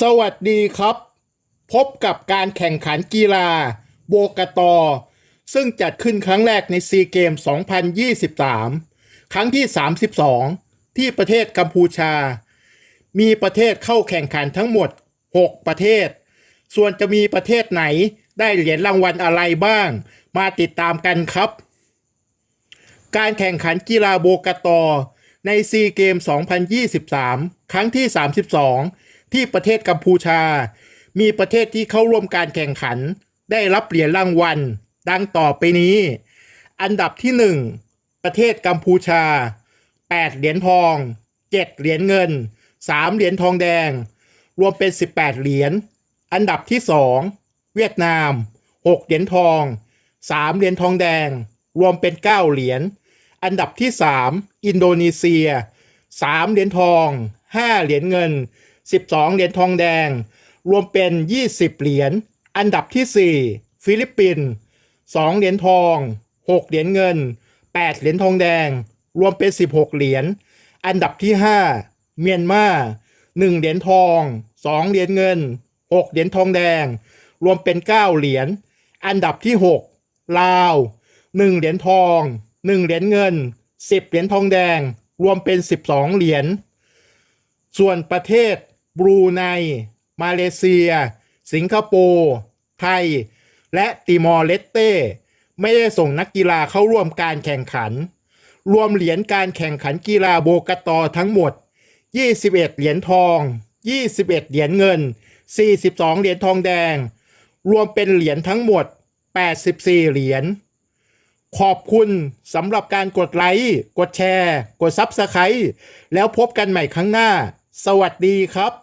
สวัสดีครับ พบกับการแข่งขันกีฬาโบกตอ ซึ่งจัดขึ้นครั้งแรกในซีเกม 2023 ครั้งที่ 32 ที่ประเทศกัมพูชา มีประเทศเข้าแข่งขันทั้งหมด 6 ประเทศ ส่วนจะมีประเทศไหนได้เหรียญรางวัลอะไรบ้าง มาติดตามกันครับ การแข่งขันกีฬาโบกตอ ในซีเกม 2023 ครั้งที่ 32 ที่ประเทศกัมพูชา มีประเทศที่เข้าร่วมการแข่งขัน ได้รับเหรียญรางวัล ดังต่อไปนี้ อันดับที่ 1 ประเทศกัมพูชา 8 เหรียญทอง 7 เหรียญเงิน 3 เหรียญทองแดง รวมเป็น 18 เหรียญ อันดับที่ 2 เวียดนาม 6 เหรียญทอง 3 เหรียญทองแดง รวมเป็น 9 เหรียญ อันดับที่ 3 อินโดนีเซีย 3 เหรียญทอง 5 เหรียญเงิน 12 เหรียญทองแดง รวมเป็น 20 เหรียญ อันดับที่ 4 ฟิลิปปินส์2เหรียญทอง 6 เหรียญเงิน 8 เหรียญทองแดง รวมเป็น 16 เหรียญ อันดับที่ 5 เมียนมา1เหรียญทอง 2 เหรียญเงิน 6 เหรียญทองแดง รวมเป็น 9 เหรียญ อันดับที่ 6 ลาว 1 เหรียญทอง 1 เหรียญเงิน 10 เหรียญทองแดง รวมเป็น 12 เหรียญ ส่วนประเทศ บรูไน มาเลเซีย สิงคโปร์ไทย และติมอร์เลสเต้ ไม่ได้ส่งนักกีฬาเข้าร่วมการแข่งขัน รวมเหรียญการแข่งขันกีฬาโบกตอทั้งหมด 21 เหรียญทอง 21 เหรียญเงิน 42 เหรียญทองแดง รวมเป็นเหรียญทั้งหมด 84 เหรียญขอบคุณสำหรับการกดไลค์ กดแชร์ กดซับสไครต์แล้วพบกันใหม่ครั้งหน้า สวัสดีครับ